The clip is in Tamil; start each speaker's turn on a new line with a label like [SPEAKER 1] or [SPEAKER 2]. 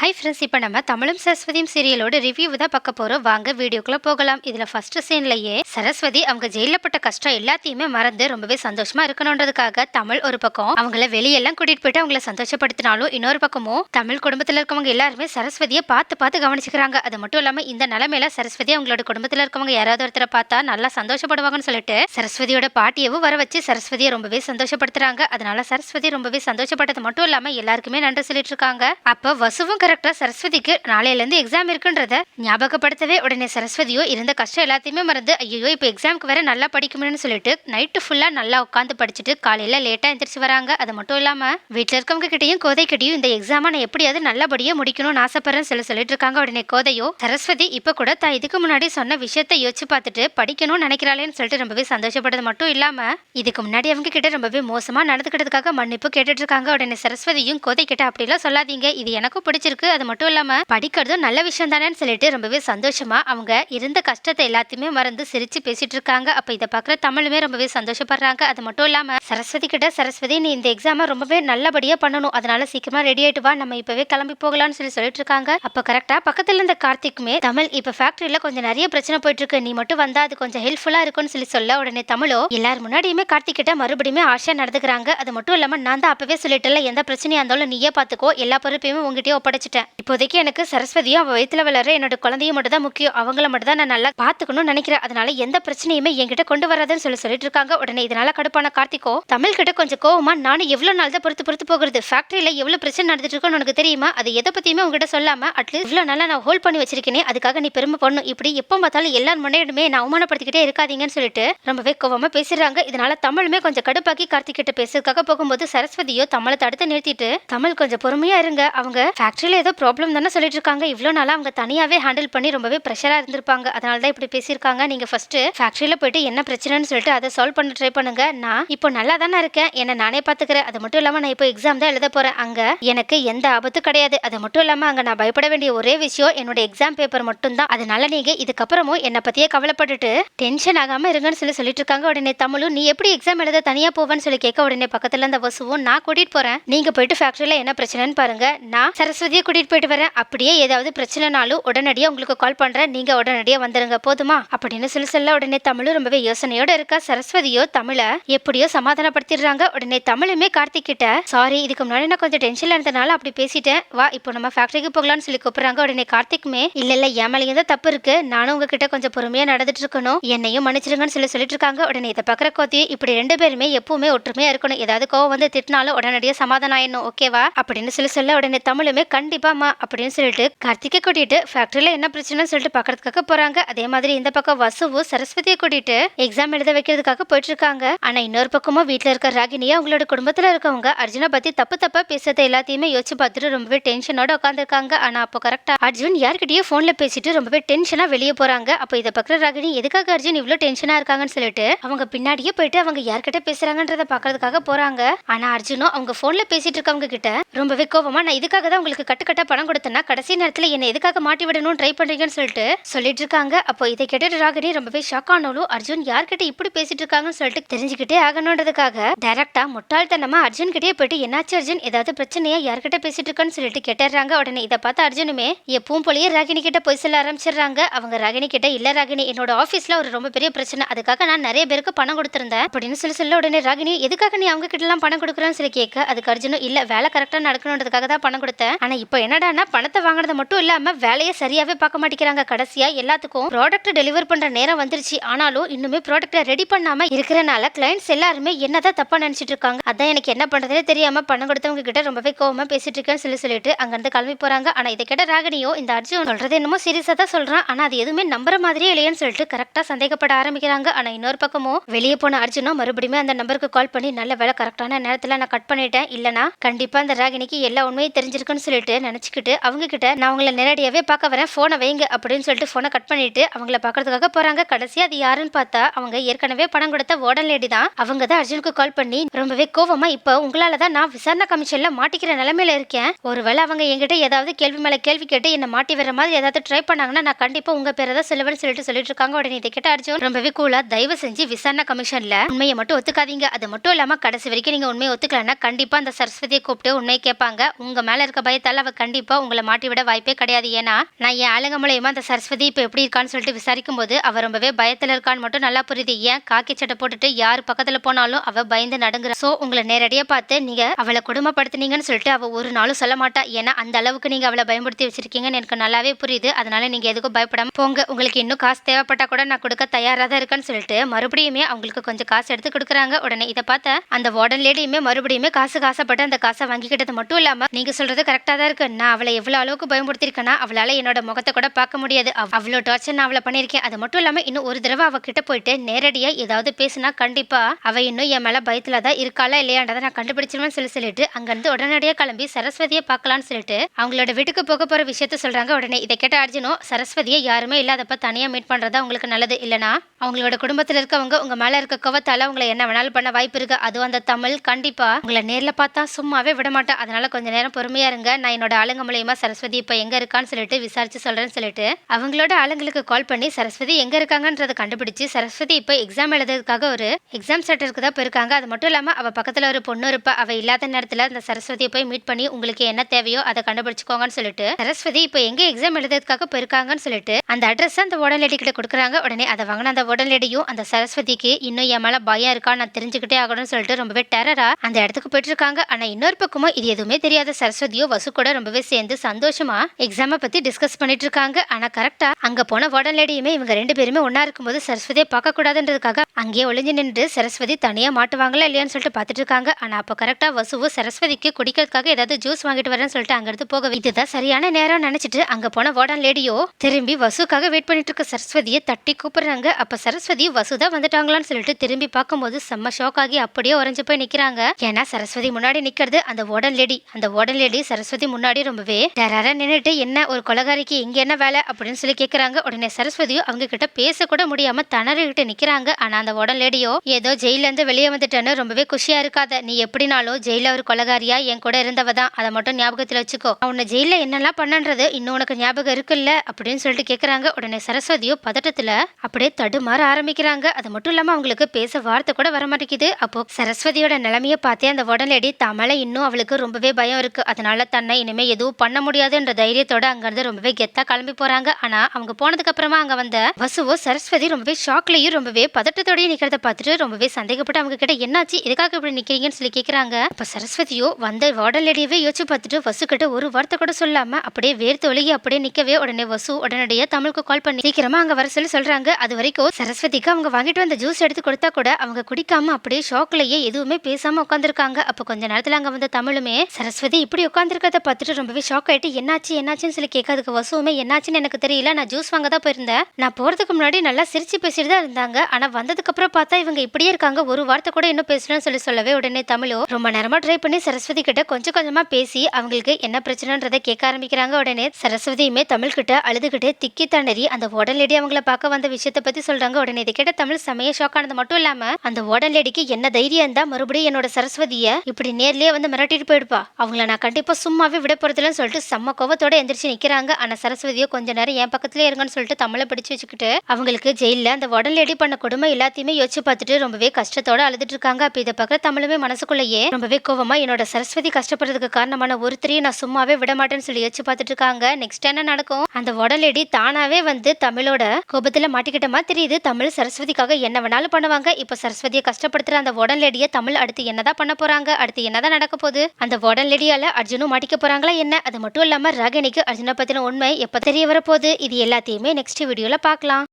[SPEAKER 1] ஹை ஃப்ரெண்ட்ஸ் இப்போ நம்ம தமிழும் சரஸ்வதியும் சீரியலோட ரிவ்யூ தான் பார்க்க போகிறோம் வாங்க வீடியோக்குள்ளே போகலாம். இதில் ஃபர்ஸ்ட் சீன்லயே சரஸ்வதி அவங்க ஜெயிலில் பட்ட கஷ்டம் எல்லாத்தையுமே மறந்து ரொம்பவே சந்தோஷமா இருக்கணுன்றதுக்காக தமிழ் ஒரு பக்கம் அவங்கள வெளியெல்லாம் கூட்டிட்டு போயிட்டு அவங்கள சந்தோஷப்படுத்தினாலும் இன்னொரு பக்கமும் தமிழ் குடும்பத்தில் இருக்கவங்க எல்லாருமே சரஸ்வதியை பார்த்து பார்த்து கவனிச்சுக்கிறாங்க. அது மட்டும் இல்லாமல் இந்த நிலமையில சரஸ்வதி அவங்களோட குடும்பத்தில் இருக்கவங்க யாராவது ஒருத்தரை பார்த்தா நல்லா சந்தோஷப்படுவாங்கன்னு சொல்லிட்டு சரஸ்வதியோட பாட்டியவும் வர வச்சு சரஸ்வதியை ரொம்பவே சந்தோஷப்படுத்துறாங்க. அதனால சரஸ்வதி ரொம்பவே சந்தோஷப்பட்டது மட்டும் இல்லாமல் எல்லாருக்குமே நன்றி சொல்லிட்டு இருக்காங்க. அப்போ வசுவும் கரெக்டா சரஸ்வதிக்கு நாளையில இருந்து எக்ஸாம் இருக்குன்றத ஞாபகப்படுத்தவே உடனே சரஸ்வதியோ இருந்த கஷ்டம் எல்லாத்தையுமே மறந்து ஐயோ இப்போ எக்ஸாம்க்கு வேற நல்லா படிக்கணும்னு சொல்லிட்டு நைட்டு ஃபுல்லா நல்லா உட்காந்து படிச்சுட்டு காலையில லேட்டா எந்திரிச்சு வராங்க. அது மட்டும் இல்லாம வீட்டில் இருக்கவங்க கிட்டயும் கோதை கிட்டயும் இந்த எக்ஸாமை நான் எப்படியாவது நல்லபடியா முடிக்கணும்னு ஆசைப்படுறேன்னு சொல்லி சொல்லிட்டு இருக்காங்க. உடனே கோதையோ சரஸ்வதி இப்போ கூட தான் இதுக்கு முன்னாடி சொன்ன விஷயத்தை யோசிச்சு பார்த்துட்டு படிக்கணும்னு நினைக்கிறாளேன்னு சொல்லிட்டு ரொம்பவே சந்தோஷப்பட்டது மட்டும் இல்லாம இதுக்கு முன்னாடி அவங்க கிட்ட ரொம்பவே மோசமா நடந்துக்கிட்டதுக்காக மன்னிப்பு கேட்டுட்டு இருக்காங்க. உடனே சரஸ்வதியும் கோதை கிட்ட அப்படிலாம் சொல்லாதீங்க. இது எனக்கும் பிடிச்சிருக்கு. அது மட்டும் இல்லாம படிக்கிறதும் நல்ல விஷயம் தானேன்னு சொல்லிட்டு ரொம்பவே சந்தோஷமா அவங்க இருந்த கஷ்டத்தை எல்லாத்தையுமே மறந்து சிரிச்சு பேசிட்டு இருக்காங்க. அப்ப இதை பாக்குற தமிழுமே ரொம்பவே சந்தோஷப்படுறாங்க. அது மட்டும் இல்லாம சரஸ்வதி கிட்ட சரஸ்வதி நீ இந்த எக்ஸாமை ரொம்பவே நல்லபடியா பண்ணணும். அதனால சீக்கிரமா ரெடி ஆயிட்டு வா. நம்ம இப்பவே கிளம்பி போகலாம்னு சொல்லி சொல்லிட்டு இருக்காங்க. அப்ப கரெக்டா பக்கத்துல இருந்த கார்த்திக்குமே தமிழ் இப்ப ஃபேக்டரியில கொஞ்சம் நிறைய பிரச்சனை போயிட்டு இருக்கு. நீ மட்டும் வந்தா அது கொஞ்சம் ஹெல்ப்ஃபுல்லா இருக்கும்னு சொல்லி சொல்ல உடனே தமிழோ எல்லார் முன்னாடியுமே கார்த்திக் கிட்ட மறுபடியுமே ஆஷா நடந்துக்கிறாங்க. அது மட்டும் இல்லாம நான் தான் அப்பவே சொல்லிட்டல எந்த பிரச்சனையா இருந்தாலும் நீயே பாத்துக்கோ. எல்லா பொறுப்பையுமே உங்ககிட்டயே நினச்சிட்டேன். இப்போதைக்கு எனக்கு சரஸ்வதியும் அவள் வயிற்றுல வளர என்னோட குழந்தையும் மட்டும் தான் முக்கியம். அவங்கள மட்டும் தான் நான் நல்லா பார்த்துக்கணும்னு நினைக்கிறேன். அதனால எந்த பிரச்சனையுமே என்கிட்ட கொண்டு வராதுன்னு சொல்லி சொல்லிட்டு இருக்காங்க. உடனே இதனால கடுப்பான கார்த்திகோ தமிழ் கிட்ட கொஞ்சம் கோவமா நானும் எவ்வளோ நாள் தான் பொறுத்து பொறுத்து போகிறது? ஃபேக்ட்ரியில் எவ்வளோ பிரச்சனை நடந்துட்டு இருக்கோன்னு உனக்கு தெரியுமா? அது எதை பற்றியுமே உங்ககிட்ட சொல்லாமல் அட்லீஸ்ட் இவ்வளோ நல்லா நான் ஹோல்ட் பண்ணி வச்சிருக்கேனே அதுக்காக நீ பெருமை பண்ணணும். இப்படி எப்போ பார்த்தாலும் எல்லார் முன்னாடியுமே நான் அவமானப்படுத்திக்கிட்டே இருக்காதீங்கன்னு சொல்லிட்டு ரொம்பவே கோவமாக பேசுறாங்க இதனால தமிழுமே கொஞ்சம் கடுப்பாக்கி கார்த்திக் கிட்ட பேசுறதுக்காக போகும்போது சரஸ்வதியோ தமிழை தடுத்து நிறுத்திட்டு தமிழ் கொஞ்சம் பொறுமையா இருங்க. அவங்க ஃபேக்டரியில ஏதோ ப்ராப்ளம் தானே சொல்லிட்டு இருக்காங்க இவ்வளோ நாளாக அவங்க தனியாகவே ஹேண்டில் பண்ணி ரொம்பவே ப்ரெஷராக இருந்திருப்பாங்க. அதனால தான் இப்படி பேசியிருக்காங்க. நீங்கள் ஃபஸ்ட்டு ஃபேக்ட்ரியில் போயிட்டு என்ன பிரச்சனைன்னு சொல்லிட்டு அதை சால்வ் பண்ண ட்ரை பண்ணுங்க. நான் இப்போ நல்லா தானே இருக்கேன். என்ன நானே பார்த்துக்கிறேன். அது மட்டும் இல்லாமல் நான் இப்போ எக்ஸாம் தான் எழுத போகிறேன் அங்கே எனக்கு எந்த ஆபத்தும் கிடையாது. அது மட்டும் இல்லாமல் அங்கே நான் பயப்பட வேண்டிய ஒரே விஷயம் என்னோட எக்ஸாம் பேப்பர் மட்டும் தான். அதனால நீங்க இதுக்கப்புறமும் என்னை பற்றியே கவலைப்பட்டுட்டு டென்ஷன் ஆகாமல் இருங்கன்னு சொல்லி சொல்லிட்டு இருக்காங்க உடனே. தமிழும் நீ எப்படி எக்ஸாம் எழுத தனியாக போவேன்னு சொல்லி கேட்க உடனே பக்கத்தில் இருந்த வசுவும் நான் கூட்டிட்டு போகிறேன் நீங்கள் போயிட்டு ஃபேக்ட்ரியில் என்ன பிரச்சனைன்னு பாருங்க. நான் சரஸ்வதியை கூட்டிகிட்டு போயிட்டு வரேன். அப்படியே ஏதாவது பிரச்சனைனாலும் உடனடியாக உங்களுக்கு கால் பண்ணுறேன் நீங்கள் உடனடியாக வந்துடுங்க போதுமா? அப்படின்னு சொல்லி சொல்ல உடனே தமிழும் ரொம்பவே யோசனையோட இருக்கா. சரஸ்வதியோ தமிழை எப்படியோ சமாதானப்படுத்திடுறாங்க. உடனே தமிழுமே கார்த்திக் கிட்ட சாரி இதுக்கு முன்னாடி நான் கொஞ்சம் டென்ஷன்ல இருந்தனால அப்படி பேசிட்டேன். வா இப்போ நம்ம ஃபேக்டரிக்கு போகலாம்னு சொல்லி கூப்பிடுறாங்க. உடனே கார்த்திக்குமே இல்ல இல்ல என் மேலேயும் தான் தப்பு இருக்கு. நானும் உங்ககிட்ட கொஞ்சம் பொறுமையா நடந்துட்டு இருக்கணும். என்னையும் மன்னிச்சிருங்கன்னு சொல்லி சொல்லிட்டு இருக்காங்க. உடனே இதை பக்கற கோத்தி இப்படி ரெண்டு பேருமே எப்பவுமே ஒற்றுமையா இருக்கணும். ஏதாவது கோவம் வந்து திட்டினாலும் உடனடியாக சமாதானம் ஆயிடணும். ஓகேவா? அப்படின்னு சொல்லி சொல்ல உடனே தமிழுமே கண்டிப்பாம்மா அப்படின்னு சொல்லிட்டு கார்த்திகை கூட்டிட்டு ஃபேக்டரியில என்ன பிரச்சனைன்னு சொல்லிட்டு பாக்குறதுக்காக போறாங்க. அதே மாதிரி இந்த பக்கம் வசுவும் சரஸ்வதியை கூட்டிட்டு எக்ஸாம் எழுத வைக்கிறதுக்காக போயிட்டு இருக்காங்க ஆனா இன்னொரு பக்கமும் வீட்டுல இருக்க ராகினியா அவங்களோட குடும்பத்துல இருக்கவங்க அர்ஜுனை பத்தி தப்பு தப்பா பேசுறத எல்லாத்தையுமே யோசிச்சு பார்த்துட்டு ரொம்பவே டென்ஷனோட உட்காந்துருக்காங்க ஆனா அப்போ கரெக்டா அர்ஜுன் யார்கிட்டயோ போன்ல பேசிட்டு ரொம்பவே டென்ஷனா வெளியே போறாங்க. அப்போ இதை பக்கம் ராகினி எதுக்காக அர்ஜுன் இவ்வளவு டென்ஷனா இருக்காங்கன்னு சொல்லிட்டு அவங்க பின்னாடியே போயிட்டு அவங்க யார்கிட்ட பேசுறாங்கன்றத பாக்குறதுக்காக போறாங்க. ஆனா அர்ஜுனும் அவங்க போன்ல பேசிட்டு இருக்கவங்க கிட்ட ரொம்பவே கோபமா நான் இதுக்காக தான் உங்களுக்கு கிட்ட பணம் கொடுத்தனா கடைசி நேரத்துல என்ன எதுக்காக மாட்டி விடணும் ட்ரை பண்றீங்கன்னு சொல்லிட்டு சொல்லிட்டு இருக்காங்க. அப்போ இதை கேட்டு ராகினி ரொம்பவே ஷாக் ஆனாலும் அர்ஜுன் யார்கிட்ட இப்படி பேசிட்டு இருக்காங்கன்னு சொல்லிட்டு தெரிஞ்சுக்கிட்டே ஆகணுன்றதுக்காக டைரக்டா முட்டாள்தனமா அர்ஜுன் கிட்டே போயிட்டு என்னாச்சு அர்ஜுன்? ஏதாவது பிரச்சனையா? யார்கிட்ட பேசிட்டு இருக்கான்னு சொல்லிட்டு கேட்டுறாங்க உடனே இதை பார்த்து அர்ஜுனுமே எப்பவும் போலயே ராகினி கிட்ட போய் சொல்ல ஆரம்பிச்சிடுறாங்க. அவங்க ராகினி கிட்ட இல்ல ராகினி என்னோட ஆபீஸ்ல ஒரு ரொம்ப பெரிய பிரச்சனை. அதுக்காக நான் நிறைய பேருக்கு பணம் கொடுத்திருந்தேன். அப்படின்னு சொல்லி சொல்ல உடனே ராகினி எதுக்காக நீ அவங்க கிட்ட எல்லாம் பணம் கொடுக்குறான்னு சொல்லி கேட்க? அதுக்கு அர்ஜுனும் இல்ல வேலை கரெக்டா நடக்கணுன்றதுக்காக தான் பணம் கொடுத்தேன். ஆனா இப்போ என்னடான்னா பணத்தை வாங்குறது மட்டும் இல்லாம வேலையை சரியாவே பார்க்க மாட்டேங்கிறாங்க. கடைசியா எல்லாத்துக்கும் ப்ராடக்ட் டெலிவர் பண்ற நேரம் வந்துருச்சு. ஆனாலும் இன்னுமே ப்ராடக்ட்டை ரெடி பண்ணாம இருக்கிறனால கிளைண்ட்ஸ் எல்லாருமே என்னதான் தப்பா நினைச்சிட்டு இருக்காங்க. அதான் எனக்கு என்ன பண்ணுறதுனே தெரியாம பணம் கொடுத்தவங்க கிட்ட ரொம்பவே கோவமா பேசிட்டு இருக்கேன்னு சொல்லி சொல்லிட்டு அங்கிருந்து கிளம்பி போறாங்க. ஆனா இதை கேட்ட ராகினியோ இந்த அர்ஜுன் சொல்றது என்னமோ சீரியஸா தான் சொல்றான். ஆனா அது எதுவுமே நம்புற மாதிரியே இல்லையேன்னு சொல்லிட்டு கரெக்டா சந்தேகப்பட ஆரம்பிக்கிறாங்க. ஆனா இன்னொரு பக்கமும் வெளியே போன அர்ஜுனோ மறுபடியும் அந்த நம்பருக்கு கால் பண்ணி நல்ல வேலை கரெக்டான நேரத்துல நான் கட் பண்ணிட்டேன். இல்லனா கண்டிப்பா அந்த ராகினிக்கு எல்லா உண்மையும் தெரிஞ்சிருக்குன்னு சொல்லிட்டு நினச்சிக்கிட்டு அவங்க கிட்ட நான் அவங்கள நேரடியாகவே பார்க்க வரேன் ஃபோனை வைங்க அப்படின்னு சொல்லிட்டு ஃபோனை கட் பண்ணிட்டு அவங்கள பார்க்கறதுக்காக போகிறாங்க கடைசியாக அது யாருன்னு பார்த்தா அவங்க ஏற்கனவே பணம் கொடுத்த வார்டன் லேடி தான். அவங்க தான் அர்ஜுனுக்கு கால் பண்ணி ரொம்பவே கோவமா இப்போ உங்களால தான் நான் விசாரணை கமிஷன்ல மாட்டிக்கிற நிலைமையில இருக்கேன். ஒருவேளை அவங்க என்கிட்ட ஏதாவது கேள்வி மேல கேள்வி கேட்டு என்ன மாட்டி வர மாதிரி ஏதாவது ட்ரை பண்ணாங்கன்னா நான் கண்டிப்பா உங்க பேரை தான் சொல்லுவேன்னு சொல்லிட்டு சொல்லிட்டு இருக்காங்க. உடனே இதை கேட்ட அர்ஜுன் ரொம்பவே கூலா தயவு செஞ்சு விசாரணை கமிஷன்ல உண்மையை மட்டும் ஒத்துக்காதீங்க. அது மட்டும் இல்லாம கடைசி வரைக்கும் நீங்க உண்மையை ஒத்துக்கலன்னா கண்டிப்பா அந்த சரஸ்வதியை கூப்பிட்டு உண்மையை கேட்பாங்க. உங்க மேல இருக்க பயத்தால அவள் கண்டிப்பாக கண்டிப்பா உங்களை மாட்டி விட வாய்ப்பே கிடையாது. ஏன்னா நான் என் ஆளுங்க மூலயமா அந்த சரஸ்வதி இப்போ எப்படி இருக்கான்னு சொல்லிட்டு விசாரிக்கும் போது அவள் ரொம்பவே பயத்துல இருக்கான்னு மட்டும் நல்லா புரியுது. ஏன் காக்கி சட்டை போட்டுட்டு யார் பக்கத்துல போனாலும் அவள் பயந்து நடுங்குற. சோ உங்களை நேரடியா பார்த்து நீங்க அவளை கொடுமைப்படுத்தினீங்கன்னு சொல்லிட்டு அவள் ஒரு நாளும் சொல்ல மாட்டா. ஏன்னா அந்த அளவுக்கு நீங்க அவளை பயன்படுத்தி வச்சிருக்கீங்கன்னு எனக்கு நல்லாவே புரியுது. அதனால நீங்க எதுக்கும் பயப்படாம போங்க. உங்களுக்கு இன்னும் காசு தேவைப்பட்டா கூட நான் கொடுக்க தயாரா தான் இருக்கேன்னு சொல்லிட்டு மறுபடியுமே அவங்களுக்கு கொஞ்சம் காசு எடுத்து கொடுக்குறாங்க. உடனே இதை பார்த்த அந்த வார்டன் லேடியுமே மறுபடியுமே காசு காசப்பட்டு அந்த காசை வாங்கிக்கிட்டது மட்டும் இல்லாம நீங்க சொல்றது கரெக்டா தான் இருக்கு. நான் அவளை எவ்வளவு அளவுக்கு பயன்படுத்திருக்கேன்னா அவளால என்னோட முகத்தை கூட பார்க்க முடியாது. அவ்- அவ்வளோ டார்ச்சர் நான் அவளை பண்ணியிருக்கேன். அது மட்டும் இல்லாம இன்னும் ஒரு தடவை அவகிட்ட போயிட்டு நேரடியாக ஏதாவது பேசினா கண்டிப்பா அவ இன்னும் என் மேல பயத்தில் தான் இருக்காளா இல்லையான்றதை நான் கண்டுபிடிச்சிருவேன்னு சொல்லி சொல்லிட்டு அங்கிருந்து உடனடியா கிளம்பி சரஸ்வதியை பார்க்கலாம்னு சொல்லிட்டு அவங்களோட வீட்டுக்கு போக போற விஷயத்த சொல்றாங்க உடனே. இதை கேட்ட அர்ஜுனோ சரஸ்வதியை யாருமே இல்லாதப்ப தனியா மீட் பண்றதா உங்களுக்கு நல்லது. இல்லைனா அவங்களோட குடும்பத்துல இருக்கவங்க உங்க மேல இருக்க கோவத்தால உங்களை என்ன வேணாலும் பண்ண வாய்ப்பு இருக்கு. அதுவும் அந்த தமிழ் கண்டிப்பா உங்களை நேர்ல பார்த்தா சும்மாவே விட மாட்டேன் அதனால கொஞ்ச நேரம் பொறுமையா இருங்க. நான் என்னோட ஆளுங்க மூலயமா சரஸ்வதி இப்போ எங்க இருக்கான்னு சொல்லிட்டு விசாரிச்சு சொல்றேன்னு சொல்லிட்டு அவங்களோட ஆளுங்களுக்கு கால் பண்ணி சரஸ்வதி எங்க இருக்காங்கன்றதை கண்டுபிடிச்சு சரஸ்வதி இப்போ எக்ஸாம் எழுதுறதுக்காக ஒரு எக்ஸாம் சென்டருக்கு தான் போயிருக்காங்க. அது மட்டும் இல்லாம அவ பக்கத்துல ஒரு பொண்ணு இருப்பா. அவ இல்லாத நேரத்துல அந்த சரஸ்வதியை போய் மீட் பண்ணி உங்களுக்கு என்ன தேவையோ அதை கண்டுபிடிச்சுக்கோங்கன்னு சொல்லிட்டு சரஸ்வதி இப்போ எங்க எக்ஸாம் எழுதுறதுக்காக போயிருக்காங்கன்னு சொல்லிட்டு அந்த அட்ரஸ் அந்த உடல் லேடி கிட்ட கொடுக்குறாங்க. உடனே அதை வாங்கின அந்த உடல் லேடியும் அந்த சரஸ்வதிக்கு இன்னும் என் மேல பயம் இருக்கா? நான் தெரிஞ்சுக்கிட்டே ஆகணும்னு சொல்லிட்டு ரொம்பவே டெரரா அந்த இடத்துக்கு போயிட்டு இருக்காங்க. ஆனா இன்னொரு பக்கமும் இது எதுவுமே தெரியாத சரஸ்வதியோ வசு கூட ரொம்பவே சேர்ந்து சந்தோஷமா எக்ஸாமை பத்தி டிஸ்கஸ் பண்ணிட்டு இருக்காங்க ஆனா கரெக்டா அங்க போன உடல் லேடியுமே இவங்க ரெண்டு பேருமே ஒன்னா இருக்கும்போது சரஸ்வதியை பார்க்க கூடாதுன்றதுக்காக அங்கேயே ஒளிஞ்சு நின்று சரஸ்வதி தனியா மாட்டுவாங்களா இல்லையான்னு சொல்லிட்டு பார்த்துட்டு இருக்காங்க ஆனா அப்போ கரெக்டா வசுவும் சரஸ்வதிக்கு குடிக்கிறதுக்காக ஏதாவது ஜூஸ் வாங்கிட்டு வரேன்னு சொல்லிட்டு அங்கிருந்து போக இதுதான் சரியான நேரம் நினைச்சிட்டு அங்க போன வார்டன் லேடியோ திரும்பி வசுக்காக வெயிட் பண்ணிட்டு இருக்க சரஸ்வதியை தட்டி கூப்பிடுறாங்க. அப்ப சரஸ்வதி வசுதா வந்துட்டாங்களான்னு சொல்லிட்டு திரும்பி பார்க்கும்போது செம்ம ஷாக் ஆகி அப்படியே உறைஞ்சு போய் நிக்கிறாங்க. ஏன்னா சரஸ்வதி முன்னாடி நிக்கிறது அந்த வார்டன் லேடி அந்த வார்டன் லேடி சரஸ்வதி முன்னாடி ரொம்பவே தரார நின்னுட்டு என்ன ஒரு கொலகாரிக்கு இங்க என்ன வேலை? அப்படின்னு சொல்லி கேக்குறாங்க. உடனே சரஸ்வதியும் அவங்க கிட்ட பேச கூட முடியாம திணறிக்கிட்டு நிக்கிறாங்க. ஆனா அந்த உடன் லேடியோ ஏதோ ஜெயில இருந்து வெளியே வந்துட்டேன்னு ரொம்பவே குஷியா இருக்காத. நீ எப்படினாலும் ஜெயில ஒரு கொலகாரியா என் கூட இருந்தவ தான். அதை மட்டும் ஞாபகத்துல வச்சுக்கோ. உன்னை ஜெயில என்னெல்லாம் பண்ணன்றது இன்னும் உனக்கு ஞாபகம் இருக்குல்ல? அப்படின்னு சொல்லிட்டு கேக்குறாங்க. உடனே சரஸ்வதியோ பதட்டத்துல அப்படியே தடுமாற ஆரம்பிக்கிறாங்க. அது மட்டும் இல்லாம அவங்களுக்கு பேச வார்த்தை கூட வர மாட்டேங்குது. அப்போ சரஸ்வதியோட நிலைமைய பார்த்தே அந்த உடனேடி தமிழை இன்னும் அவளுக்கு ரொம்பவே பயம் இருக்கு. அதனால தன்னை இனிமே எதுவும் பண்ண முடியாதுன்ற தைரியத்தோட அங்கேருந்து ரொம்பவே கெத்தாக கிளம்பி போகிறாங்க ஆனால் அவங்க போனதுக்கு அப்புறமா வந்த வசுவோ சரஸ்வதி ரொம்பவே ஷாக்லேயும் ரொம்பவே பதட்டத்தோடய நிற்கிறத பார்த்துட்டு ரொம்பவே சந்தேகப்பட்டு அவங்க கிட்ட என்னாச்சு? எதுக்காக இப்படி நிற்கிறீங்கன்னு சொல்லி கேட்குறாங்க இப்போ சரஸ்வதியோ வந்த வார்டன் லேடியவே யோசிச்சு பார்த்துட்டு வசு கிட்ட ஒரு வார்த்தை கூட சொல்லாமல் அப்படியே வேர்த்து ஒழுகி அப்படியே நிற்கவே உடனே வசு உடனடியே தமிழுக்கு கால் பண்ணி சீக்கிரமா அங்கே வர சொல்லி சொல்கிறாங்க அது வரைக்கும் சரஸ்வதிக்கு அவங்க வாங்கிட்டு வந்த ஜூஸ் எடுத்து கொடுத்தா கூட அவங்க குடிக்காம அப்படியே ஷாக்லேயே எதுவுமே பேசாமல் உட்காந்துருக்காங்க அப்போ கொஞ்ச நேரத்தில் அங்கே வந்த தமிழுமே சரஸ்வதி இப்படி உட்காந்துருக்கத பார்த்துட்டு ரொம்பவே ஷாக் ஆயிட்டு என்னாச்சு என்னாச்சுன்னு சொல்லி கேட்காதுக்கு வசுவுமே என்னாச்சுன்னு எனக்கு தெரியல. நான் ஜூஸ் வாங்க தான் போயிருந்தேன். நான் போறதுக்கு முன்னாடி நல்லா சிரிச்சு பேசிட்டு தான் இருந்தாங்க. ஆனால் வந்ததுக்கப்புறம் பார்த்தா இவங்க இப்படியே இருக்காங்க. ஒரு வார்த்தை கூட இன்னும் பேசலன்னு சொல்லி சொல்லவே உடனே தமிழோ ரொம்ப நேரமாக ட்ரை பண்ணி சரஸ்வதி கிட்ட கொஞ்சம் கொஞ்சமாக பேசி அவங்களுக்கு என்ன பிரச்சனைன்றதை கேட்க ஆரம்பிக்கிறாங்க உடனே சரஸ்வதியுமே தமிழ் கிட்ட அழுதுகிட்டே திக்கி தண்ணறி அந்த உடல் லேடி அவங்கள பார்க்க வந்த விஷயத்தை பற்றி சொல்கிறாங்க உடனே. இதை கேட்ட தமிழ் செமைய ஷாக் ஆனது மட்டும் இல்லாமல் அந்த உடல் லேடிக்கு என்ன தைரியம் தான் மறுபடியும் என்னோட சரஸ்வதியை இப்படி நேர்லேயே வந்து மிரட்டிட்டு போயிடுப்பா. அவங்கள நான் கண்டிப்பாக சும்மாவே விட போகிறதுலன்னு சொல்லிட்டு செம்ம கோவத்தோட எந்திரிச்சு நிற்கிறாங்க ஆனால் சரஸ்வதியோ கொஞ்ச நேரம் என் பக்கத்துலேயே இருங்கன்னு சொல்லிட்டு தமிழை பிடிச்சி வச்சுக்கிட்டு அவங்களுக்கு ஜெயிலில் அந்த உடல் லேடி பண்ண கொடுமை எல்லாத்தையுமே யோசிச்சு பார்த்துட்டு ரொம்பவே கஷ்டத்தோட அழுதுட்டு இருக்காங்க. அப்போ இதை பார்க்குற தமிழுமே மனசுக்குள்ளேயே ரொம்பவே கோவமா என்னோட சரஸ்வதி கஷ்டப்படுறதுக்கு காரணமான ஒருத்தரையும் நான் சும்மாவே விட மாட்டேன்னு சொல்லி யோசிச்சு பார்த்துட்டு இருக்காங்க. நெக்ஸ்ட் என்ன நடக்கும்? அந்த உடலடி தானாவே வந்து தமிழோட கோபத்துல மாட்டிக்கிட்டமா தெரியுது. தமிழ் சரஸ்வதிக்காக என்ன வேணாலும் பண்ணுவாங்க. இப்போ சரஸ்வதியை கஷ்டப்படுத்துற அந்த உடலடிய தமிழ் அடுத்து என்னதான் பண்ண போறாங்க? அடுத்து என்னதான் நடக்க போகுது? அந்த உடலடியால அர்ஜுனும் மாட்டிக்க போறாங்களா என்ன? அது மட்டும் இல்லாமல் ராகினிக்கு அர்ஜுனை பத்தின உண்மை எப்போ தெரிய வரப்போகுது? இது எல்லாத்தையுமே நெக்ஸ்ட் வீடியோவில் பார்க்கலாம்.